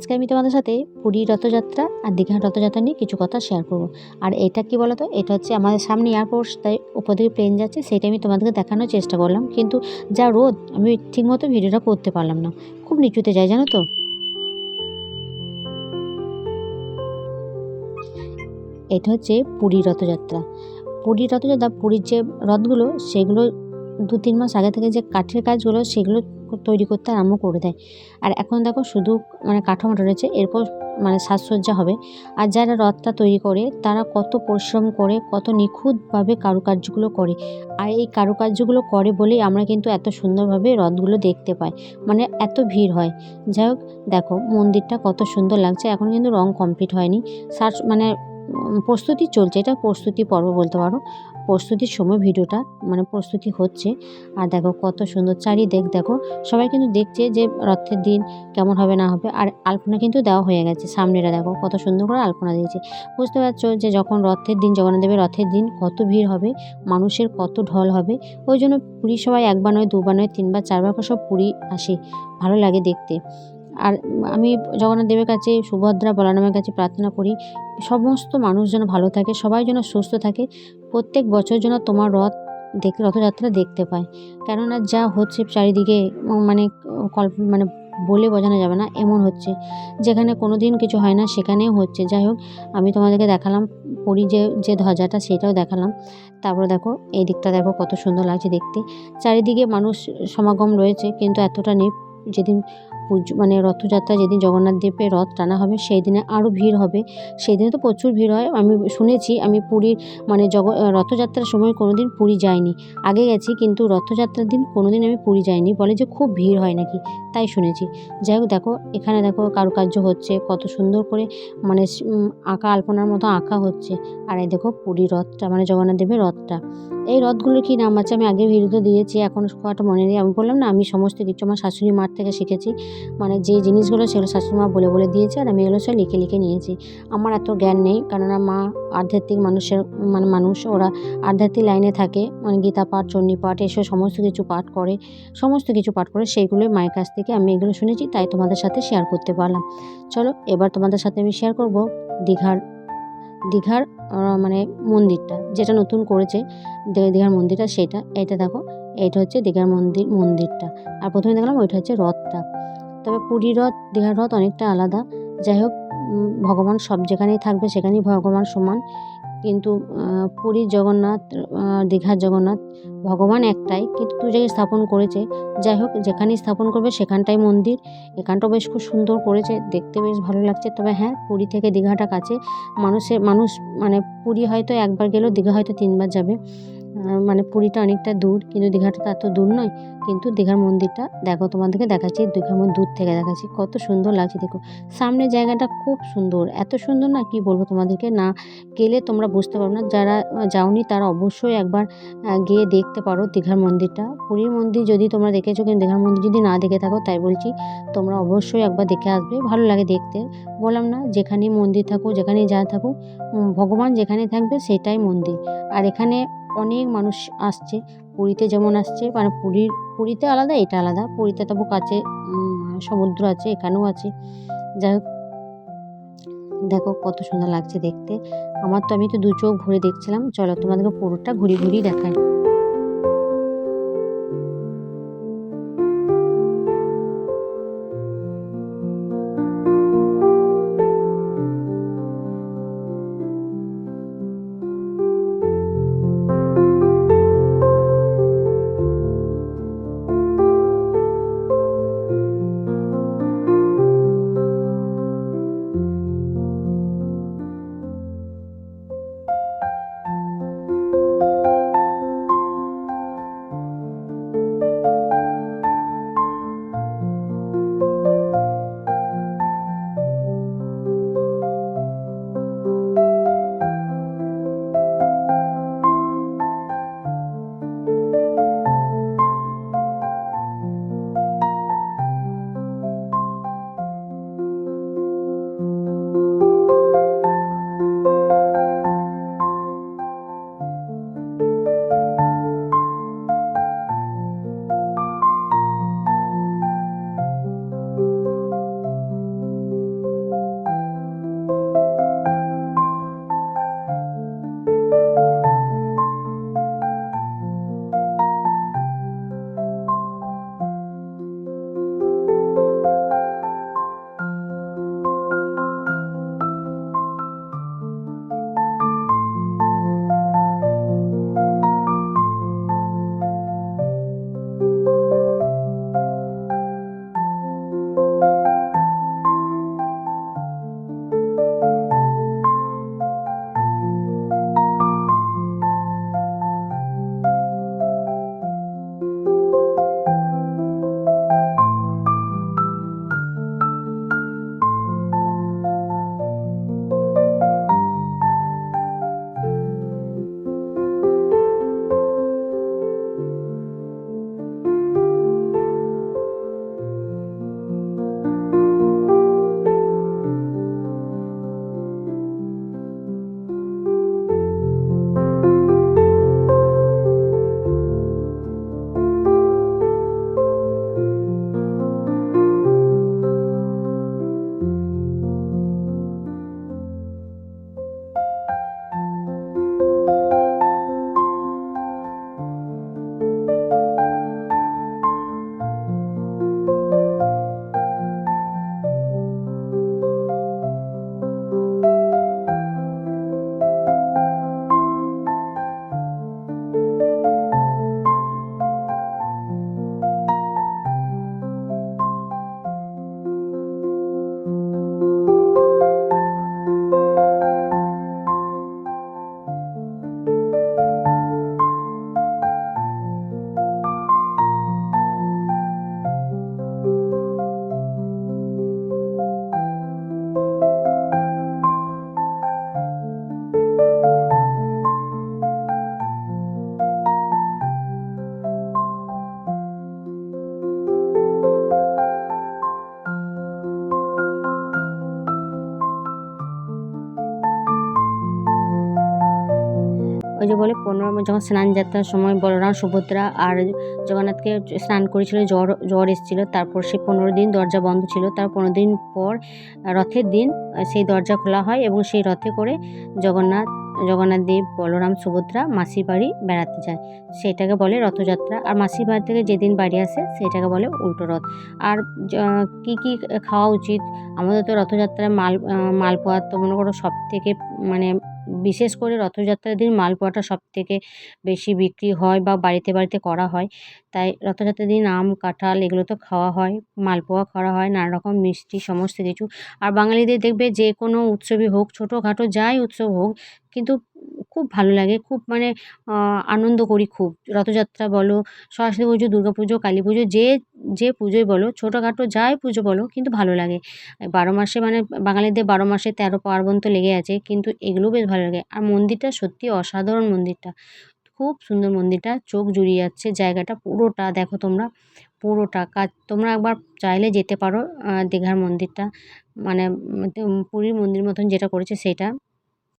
আজকে আমি তোমাদের সাথে পুরীর রথযাত্রা আর দীঘার রথযাত্রা নিয়ে কিছু কথা শেয়ার করব। আর এটা কি বলতো? এটা হচ্ছে আমাদের সামনে এয়ারপোর্ট তাই উপর দিকে প্লেন যাচ্ছে, সেটা আমি তোমাদেরকে দেখানোর চেষ্টা করলাম। কিন্তু যা রোদ, আমি ঠিকমতো ভিডিওটা করতে পারলাম না। খুব নিচুতে যায়, জানো তো? এটা হচ্ছে পুরীর রথযাত্রা। পুরীর রথযাত্রা, পুরীর যে রথগুলো, সেগুলো দু তিন মাস আগে থেকে যে কাঠের কাজগুলো, সেগুলো তৈরি করতে আরম্ভ করে দেয়। আর এখন দেখো শুধু মানে কাঠামোটা রয়েছে, এরপর মানে সাজসজ্জা হবে। আর যারা রথটা তৈরি করে, তারা কত পরিশ্রম করে, কত নিখুঁতভাবে কারুকার্যগুলো করে। আর এই কারুকার্যগুলো করে বলেই আমরা কিন্তু এত সুন্দরভাবে রথগুলো দেখতে পাই। মানে এত ভিড় হয়। যাই হোক, দেখো মন্দিরটা কত সুন্দর লাগছে। এখন কিন্তু রং কমপ্লিট হয়নি। সার মানে প্রস্তুতি চলছে। এটা প্রস্তুতি পর্ব বলতে পারো। প্রস্তুতির সময় ভিডিওটা মানে প্রস্তুতি হচ্ছে। আর দেখো কত সুন্দর চারিদিক, দেখো সবাই কিন্তু দেখছে যে রথের দিন কেমন হবে, না হবে। আর আলপনা কিন্তু দেওয়া হয়ে গেছে সামনেটা, দেখো কত সুন্দর করে আলপনা দিয়েছে। বুঝতে পারছ যে যখন রথের দিন, জগন্নাথ দেবের রথের দিন কত ভিড় হবে, মানুষের কত ঢল হবে। ওই জন্য পুরী সবাই একবার নয়, দুবার নয়, তিনবার, চারবার করে সব পুরী আসে, ভালো লাগে দেখতে। আর আমি জগন্নাথ দেবের কাছে, সুভদ্রা বলানামের কাছে প্রার্থনা করি, সমস্ত মানুষ যেন ভালো থাকে, সবাই যেন সুস্থ থাকে। প্রত্যেক বছর যেন তোমার রথ দেখ, রথযাত্রা দেখতে পায়। কেননা যা হচ্ছে চারিদিকে মানে কল্প মানে বলে বোঝানো যাবে না, এমন হচ্ছে। যেখানে কোনো দিন কিছু হয় না, সেখানেও হচ্ছে। যাই হোক, আমি তোমাদেরকে দেখালাম, পুরী যে যে ধ্বজাটা, সেটাও দেখালাম। তারপরে দেখো, এই দিকটা দেখো, কত সুন্দর লাগছে দেখতে। চারিদিকে মানুষ সমাগম রয়েছে, কিন্তু এতটা নেই। যেদিন পুজো মানে রথযাত্রা যেদিন জগন্নাথ দেবের রথ টানা হবে, সেই দিনে আরও ভিড় হবে। সেই দিনে তো প্রচুর ভিড় হয়। আমি শুনেছি, আমি পুরীর মানে জগ রথযাত্রার সময় কোনো দিন পুরী যাইনি। আগে গেছি, কিন্তু রথযাত্রার দিন কোনো দিন আমি পুরী যাইনি। বলে যে খুব ভিড় হয় নাকি, তাই শুনেছি। যাই হোক, দেখো, এখানে দেখো কারুকার্য হচ্ছে, কত সুন্দর করে মানে আঁকা আলপনার মতো আঁকা হচ্ছে। আর এই দেখো পুরী রথটা মানে জগন্নাথ দেবের রথটা। এই রথগুলোর কী নাম আছে? আমি আগে ভিডিওতে দিয়েছি, এখন একটা মনে নেই। আমি বললাম না, আমি সমস্ত কিছু আমার শাশুড়ি মার থেকে শিখেছি। মানে যে জিনিসগুলো সেগুলো শাশুড়ি মা বলে বলে দিয়েছে আর আমি এগুলো সব লিখে লিখে নিয়েছি। আমার এত জ্ঞান নেই কেননা মা আধ্যাত্মিক মানুষের মানে মানুষ, ওরা আধ্যাত্মিক লাইনে থাকে। মানে গীতা পাঠ, চণ্ডী পাঠ এসব সমস্ত কিছু পাঠ করে, সমস্ত কিছু পাঠ করে সেইগুলো মায়ের কাছ থেকে আমি এগুলো শুনেছি, তাই তোমাদের সাথে শেয়ার করতে পারলাম। চলো, এবার তোমাদের সাথে আমি শেয়ার করব দীঘার দীঘার মানে মন্দিরটা, যেটা নতুন করেছে দীঘার মন্দিরটা, সেটা। এটা দেখো এইটা হচ্ছে দীঘার মন্দির, মন্দিরটা। আর প্রথমে দেখলাম ওইটা হচ্ছে রথটা তবে পুরীর রথ দীঘার রথ অনেকটা আলাদা। যাই হোক ভগবান সব যেখানেই থাকবে সেখানেই ভগবান সমান। কিন্তু পুরীর জগন্নাথ দীঘার জগন্নাথ ভগবান একটাই। কিন্তু দু জায়গায় স্থাপন করেছে। যাই হোক, যেখানেই স্থাপন করবে সেখানটাই মন্দির। এখানটাও বেশ খুব সুন্দর করেছে। দেখতে বেশ ভালো লাগছে। তবে হ্যাঁ পুরী থেকে দীঘাটা কাছে। মানুষের, মানুষ মানে পুরী হয়তো একবার গেলেও দীঘা হয়তো তিনবার যাবে। মানে পুরীটা অনেকটা দূর, কিন্তু দীঘাটা তো এত দূর নয়, কিন্তু দীঘার মন্দিরটা, দেখো তোমাদেরকে দেখাচ্ছি, দীঘার মন্দির দূর থেকে দেখাচ্ছি, কত সুন্দর লাগছে, দেখো। সামনে জায়গাটা খুব সুন্দর, এত সুন্দর না কি বলব তোমাদেরকে, না গেলে তোমরা বুঝতে পারবে না, যারা যাওনি তারা অবশ্যই একবার গিয়ে দেখতে পারো দীঘার মন্দিরটা। পুরীর মন্দির যদি তোমরা দেখেছ, কিন্তু দীঘার মন্দির যদি না দেখে থাকো, তাই বলছি, তোমরা অবশ্যই একবার দেখে আসবে, ভালো লাগে দেখতে। বললাম না, যেখানেই মন্দির থাকুক, যেখানেই যা থাকুক ভগবান যেখানে থাকবে সেটাই মন্দির। আর এখানে অনেক মানুষ আসছে। পুরীতে যেমন আসছে মানে পুরীর, পুরীতে আলাদা, এটা আলাদা। পুরীতে তবু কাছে সমুদ্র আছে, এখানেও আছে। যাই হোক, দেখো কত সুন্দর লাগছে দেখতে। আমার তো আমি তো দু চোখ ভরে দেখছিলাম। চলো তোমাদেরকে পুরোটা ঘুরি ঘুরি দেখাই। বলে যখন স্নান যাত্রার সময় বলরাম সুভদ্রা আর জগন্নাথকে স্নান করেছিল, জ্বর জ্বর এসেছিল, তারপর সে পনেরো দিন দরজা বন্ধ ছিল। তার পনেরো দিন পর রথের দিন সেই দরজা খোলা হয় এবং সেই রথে করে জগন্নাথ জগন্নাথ দেব, বলরাম, সুভদ্রা মাসির বাড়ি বেড়াতে যায়। সেটাকে বলে রথযাত্রা। আর মাসির বাড়ি থেকে যেদিন বাড়ি আসে সেটাকে বলে উল্টো রথ। আর কী কী খাওয়া উচিত? আমাদের তো রথযাত্রায় মাল মালপোয়া তো মনে করো সব থেকে মানে বিশেষ করে রথযাত্রার দিন মালপোয়াটা সব থেকে বেশি বিক্রি হয় বা বাড়িতে বাড়িতে করা হয়। তাই রথযাত্রার দিন আম, কাঁঠাল এগুলো তো খাওয়া হয় মালপোয়া খাওয়া হয় নানা রকম মিষ্টি সমস্ত কিছু। আর বাঙালিদের দেখবে যে কোনো উৎসবই হোক, ছোটোখাটো যাই উৎসব হোক, কিন্তু খুব ভালো লাগে, খুব মানে আনন্দ করি খুব। রথযাত্রা বলো, সরস্বতী পুজো, দুর্গা পুজো, কালী পুজো, যে যে পুজোই বলো, ছোটোখাটো যাই পুজো বলো, কিন্তু ভালো লাগে। বারো মাসে মানে বাঙালিদের বারো মাসে তেরো পার্বণ তো লেগে আছে, কিন্তু এগুলো বেশ ভালো লাগে। আর মন্দিরটা সত্যি অসাধারণ মন্দিরটা। খুব সুন্দর মন্দিরটা, চোখ জুড়িয়ে যাচ্ছে, জায়গাটা পুরোটা দেখো তোমরা, পুরোটা। কাজ, তোমরা একবার চাইলে যেতে পারো দীঘার মন্দিরটা। মানে পুরীর মন্দির মতন যেটা করেছে সেটা।